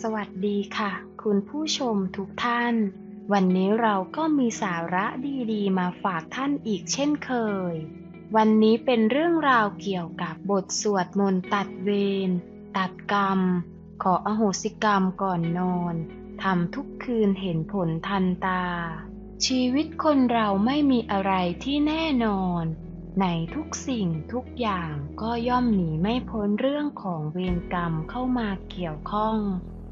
สวัสดีค่ะ คุณผู้ชมทุกท่าน วันนี้เราก็มีสาระดีๆ มาฝากท่านอีกเช่นเคย วันนี้เป็นเรื่องราวเกี่ยวกับบทสวดมนต์ตัดเวรตัดกรรม ขออโหสิกรรมก่อนนอนทำทุกคืนเห็นผลทันตา ชีวิตคนเราไม่มีอะไรที่แน่นอน ในทุกสิ่งทุกอย่างก็ย่อมหนีไม่พ้นเรื่องของเวรกรรมเข้ามาเกี่ยวข้อง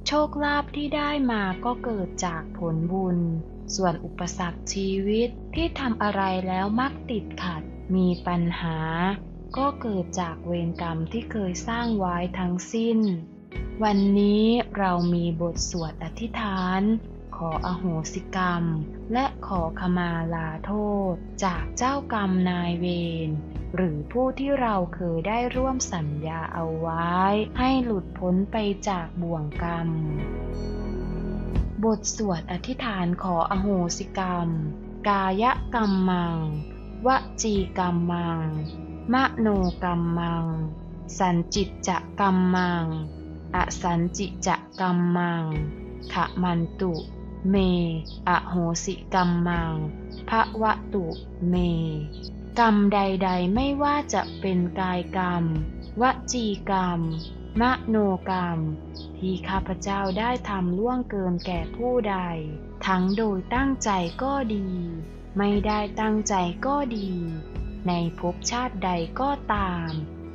โชคลาภที่ได้มาก็เกิดจากผลบุญ ส่วนอุปสรรคชีวิตที่ทำอะไรแล้วมักติดขัด มีปัญหา ก็เกิดจากเวรกรรมที่เคยสร้างไว้ทั้งสิ้น วันนี้เรามีบทสวดอธิษฐาน ออโหสิกรรม และขอขมาลาโทษ จากเจ้ากรรมนายเวรหรือผู้ที่เราเคยได้ร่วมสัญญาเอาไว้ ให้หลุดพ้นไปจากบ่วงกรรม บทสวดอธิษฐานขออโหสิกรรม กายกรรมมัง วจีกรรมมัง มโนกรรมมัง สันจิตจะกรรมมัง อสันจิจะกรรมมังขะมันตุ เม อโหสิกรรมมังภะวะตุเม กรรมใดๆไม่ว่าจะเป็นกายกรรม วจีกรรม มโนกรรม ที่ข้าพเจ้าได้ทำล่วงเกินแก่ผู้ใด ทั้งโดยตั้งใจก็ดี ไม่ได้ตั้งใจก็ดี ในภพชาติใดก็ตาม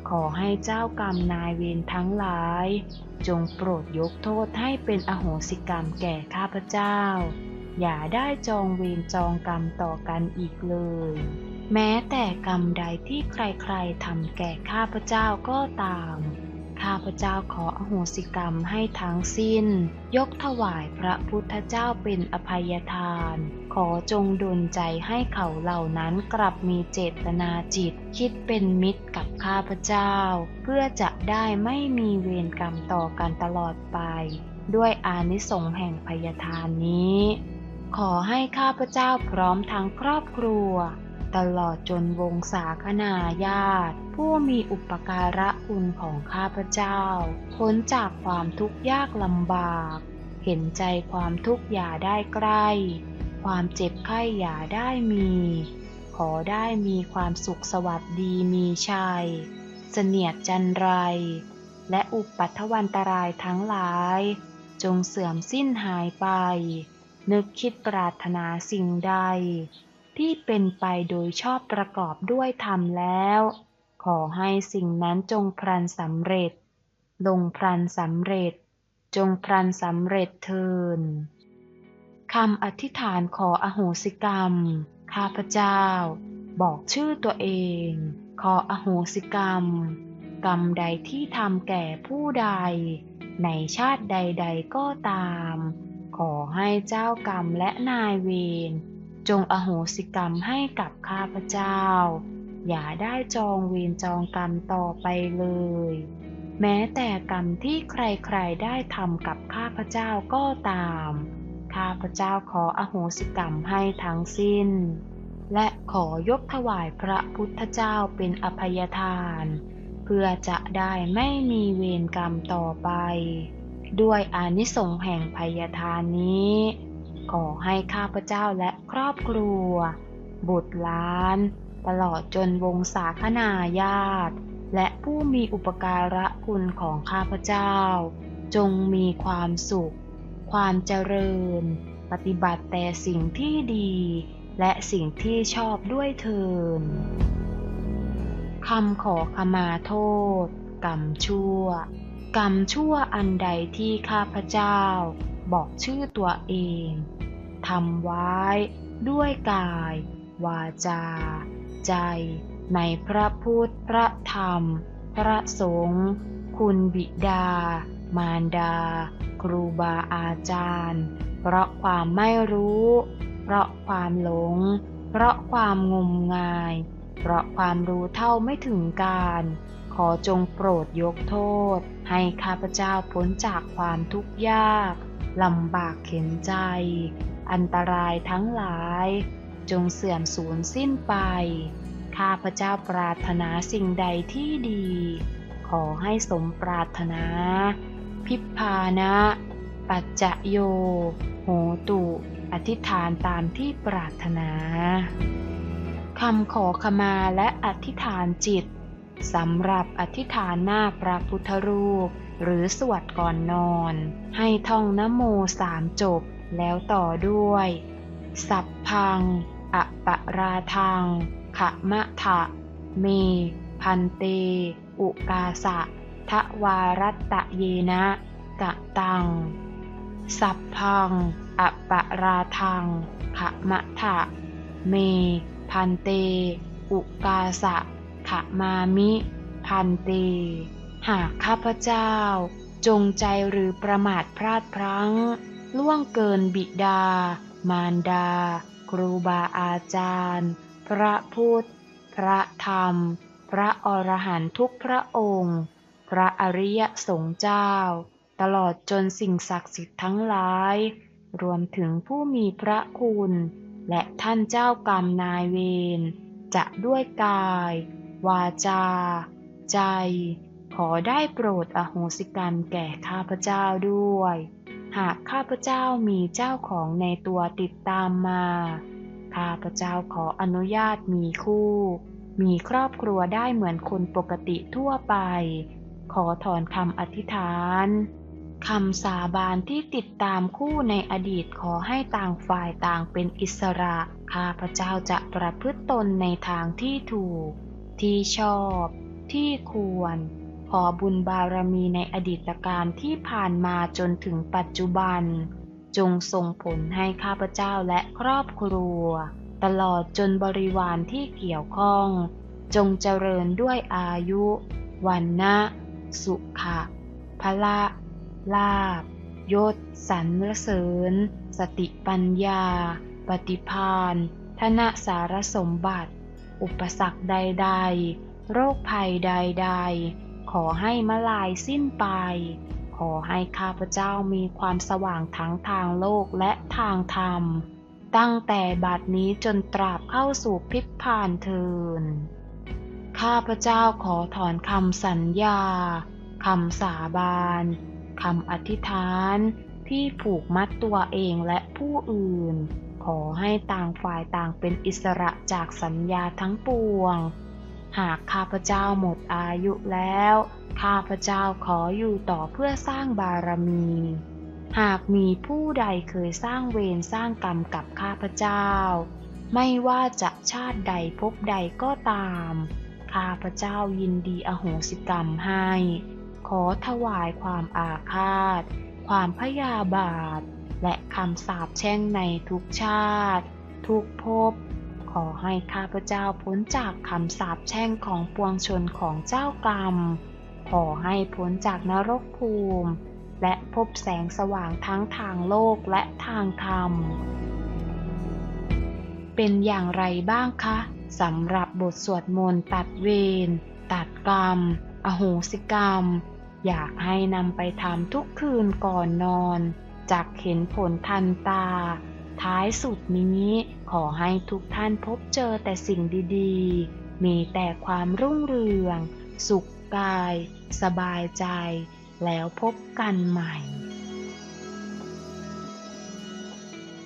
ขอให้เจ้ากรรมนายเวรทั้งหลาย จงโปรดยกโทษให้เป็นอโหสิกรรมแก่ข้าพเจ้า อย่าได้จองเวรจองกรรมต่อกันอีกเลย แม้แต่กรรมใดที่ใครๆทำแก่ข้าพเจ้าก็ตาม ข้าพเจ้าขออโหสิกรรมให้ทั้งสิ้น ยกถวายพระพุทธเจ้าเป็นอภัยทาน ขอจงดลใจให้เขาเหล่านั้นกลับมีเจตนาจิต คิดเป็นมิตรกับข้าพเจ้า เพื่อจะได้ไม่มีเวรกรรมต่อกันตลอดไป ด้วยอานิสงส์แห่งพยทานนี้ ขอให้ข้าพเจ้าพร้อมทั้งครอบครัว ตลอดจนวงศาคณาญาติ ผู้มีอุปการะคุณของข้าพเจ้าพ้นจากความทุกข์ยากลำบากเห็นใจความทุกข์อย่าได้ใกล้ ความเจ็บไข้อย่าได้มี ขอได้มีความสุขสวัสดีมีชัย เสนียดจันไร และอุปัทวันตรายทั้งหลาย จงเสื่อมสิ้นหายไป นึกคิดปรารถนาสิ่งใด ที่เป็นไปโดยชอบประกอบด้วยธรรมแล้ว ขอให้สิ่งนั้นจงพลันสำเร็จ ลงพลันสำเร็จ จงพลันสำเร็จเทิน คำอธิษฐานขออโหสิกรรม ข้าพเจ้า บอกชื่อตัวเอง ขออโหสิกรรม กรรมใดที่ทำแก่ผู้ใด ในชาติใดๆก็ตาม ขอให้เจ้ากรรมและนายเวรจงอโหสิกรรมให้กับข้าพเจ้า อย่าได้จองเวรจองกรรมต่อไปเลย แม้แต่กรรมที่ใครๆได้ทำกับข้าพเจ้าก็ตาม ข้าพเจ้าขออโหสิกรรมให้ทั้งสิ้น และขอยกถวายพระพุทธเจ้าเป็นอภัยทาน เพื่อจะได้ไม่มีเวรกรรมต่อไป ด้วยอานิสงส์แห่งภัยทานนี้ ขอให้ข้าพเจ้าและครอบครัว บุตรหลาน ตลอดจนวงศาคณาญาติและผู้มีอุปการะคุณของข้าพเจ้า จงมีความสุข ความเจริญ ปฏิบัติแต่สิ่งที่ดี และสิ่งที่ชอบด้วยเทินคำขอขมาโทษ กรรมชั่ว กรรมชั่วอันใดที่ข้าพเจ้า บอกชื่อตัวเองทำไว้ ด้วยกาย วาจา ใจ ในพระพุทธพระธรรม พระสงฆ์คุณบิดา มารดา ครูบาอาจารย์ เพราะความไม่รู้ เพราะความหลง เพราะความงมงาย เพราะความรู้เท่าไม่ถึงการ ขอจงโปรดยกโทษ ให้ข้าพเจ้าพ้นจากความทุกข์ยากลำบากเข็นใจ อันตรายทั้งหลาย จงเสื่อมสูญสิ้นไป ข้าพเจ้าปรารถนาสิ่งใดที่ดี ขอให้สมปรารถนา พิพานะ ปัจจโย โหตุ อธิษฐานตามที่ปรารถนาคำขอขมาและอธิษฐานจิตสำหรับอธิษฐานหน้าพระพุทธรูป หรือสวดก่อนนอน ให้ท่องนโมสามจบแล้วต่อด้วย สัพพังอปะราทังขมะทะเม พันเต อุกาสะ ทวารัตะเยนะกะตัง สัพพังอปะราทังขะมะทะ เม พันเต อุกาสะขะมามิ พันเต หากข้าพเจ้า จงใจหรือประมาทพลาดพลั้ง ล่วงเกินบิดา มารดา ครูบาอาจารย์ พระพุทธ พระธรรม พระอรหันตุทุกพระองค์ พระอริยสงฆ์เจ้า ตลอดจนสิ่งศักดิ์สิทธิ์ทั้งหลาย รวมถึงผู้มีพระคุณ และท่านเจ้ากรรมนายเวรจะด้วยกาย วาจา ใจ ขอได้โปรดอโหสิกรรมแก่ข้าพเจ้าด้วย หากข้าพเจ้ามีเจ้าของในตัวติดตามมา ข้าพเจ้าขออนุญาตมีคู่ มีครอบครัวได้เหมือนคนปกติทั่วไป ขอถอนคำอธิษฐานคำสาบานที่ติดตามคู่ในอดีตขอให้ต่างฝ่ายต่างเป็นอิสระ ข้าพเจ้าจะประพฤติตนในทางที่ถูก ที่ชอบ ที่ควร ขอบุญบารมีในอดีตการที่ผ่านมาจนถึงปัจจุบัน จงส่งผลให้ข้าพเจ้าและครอบครัว ตลอดจนบริวารที่เกี่ยวข้อง จงเจริญด้วยอายุ วันนะ สุขะพละลาบยศสรรเสริญ สติปัญญา ปฏิพานธนสารสมบัติ อุปสรรคใดๆ โรคภัยใดๆ ขอให้มาลายสิ้นไป ขอให้ข้าพเจ้ามีความสว่างทั้งทางโลกและทางธรรม ตั้งแต่บัดนี้จนตราบเข้าสู่พิพพานเทิน ข้าพเจ้าขอถอนคำสัญญา คำสาบานคำอธิษฐานที่ผูกมัดตัวเองและผู้อื่น ขอให้ต่างฝ่ายต่างเป็นอิสระจากสัญญาทั้งปวง หากข้าพเจ้าหมดอายุแล้ว ข้าพเจ้าขออยู่ต่อเพื่อสร้างบารมี หากมีผู้ใดเคยสร้างเวรสร้างกรรมกับข้าพเจ้า ไม่ว่าจะชาติใดภพใดก็ตาม ข้าพระเจ้ายินดีอโหสิกรรมให้ ขอถวายความอาฆาต ความพยาบาท และคำสาปแช่งในทุกชาติ ทุกภพ ขอให้ข้าพเจ้าพ้นจากคำสาปแช่งของปวงชนของเจ้ากรรม ขอให้พ้นจากนรกภูมิ และพบแสงสว่างทั้งทางโลกและทางธรรม เป็นอย่างไรบ้างคะ สำหรับบทสวดมนต์ตัดเวร ตัดกรรม อโหสิกรรม อยากให้นำไปทำทุกคืนก่อนนอนจากเห็นผลทันตา ท้ายสุดนี้ขอให้ทุกท่านพบเจอแต่สิ่งดีๆ มีแต่ความรุ่งเรือง สุขกาย สบายใจ แล้วพบกันใหม่